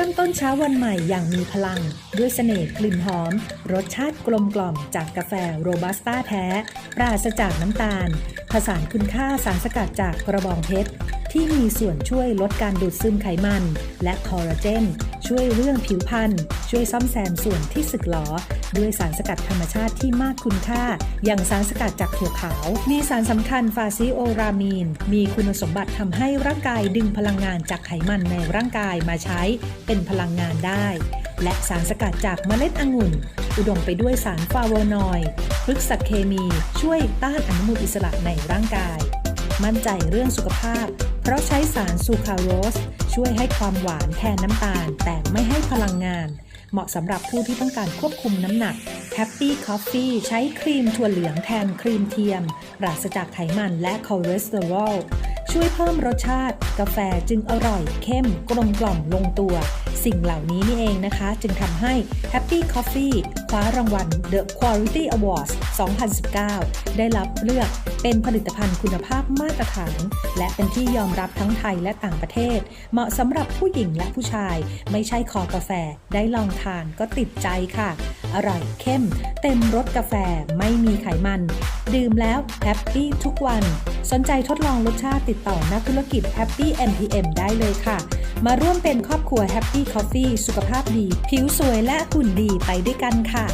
ริ่มต้นเช้าวันใหม่อย่างมีพลัง ด้วยเสน่ห์กลิ่นหอม รสชาติกลมกล่อมจากกาแฟโรบัสต้าแท้ ปราศจากน้ำตาล ผสานคุณค่าสารสกัดจากกระบองเพชร ที่มีส่วนช่วยลดการดูดซึมไขมัน และคอลลาเจน ช่วยเรื่องผิวพรรณช่วยซ่อมแซมส่วนที่สึกหรอ ด้วยสารสกัดธรรมชาติที่มากคุณค่า อย่างสารสกัดจากถั่วขาว มีสารสำคัญฟาซิโอรามีน มีคุณสมบัติทำให้ร่างกายดึงพลังงานจากไขมันในร่างกายมาใช้เป็นพลังงานได้ และสารสกัดจากเมล็ดองุ่น อุดมไปด้วยสารฟลาโวนอยด์พฤกษเคมี ช่วยต้านอนุมูลอิสระในร่างกาย มั่นใจเรื่องสุขภาพ เพราะใช้สารซูคราโรส ช่วยให้ความหวานแทนน้ำตาล แต่ไม่ให้พลังงาน เหมาะสำหรับผู้ที่ต้องการควบคุมน้ำหนัก Happy Coffee ใช้ครีมถั่วเหลืองแทนครีมเทียม ปราศจากไขมันและคอเลสเตอรอล ช่วยเพิ่มรสชาติ กาแฟจึงอร่อย เข้ม กลมกล่อมลงตัว สิ่งเหล่านี้นี่เองนะคะ จึงทำให้ Happy Coffee คว้ารางวัล The Quality Awards 2019 ได้รับเลือกเป็นผลิตภัณฑ์คุณภาพมาตรฐาน และเป็นที่ยอมรับทั้งไทยและต่างประเทศ เหมาะสำหรับผู้หญิงและผู้ชาย ไม่ใช่คอกาแฟได้ลองทานก็ติดใจค่ะ อร่อยเข้ม เต็มรสกาแฟไม่มีไขมัน ดื่มแล้วแฮปปี้ทุกวัน สนใจทดลองรสชาติติดต่อนักธุรกิจ Happy MPM ได้เลยค่ะ มาร่วมเป็นครอบครัว Happy Coffee สุขภาพดี ผิวสวยและหุ่นดีไปด้วยกันค่ะ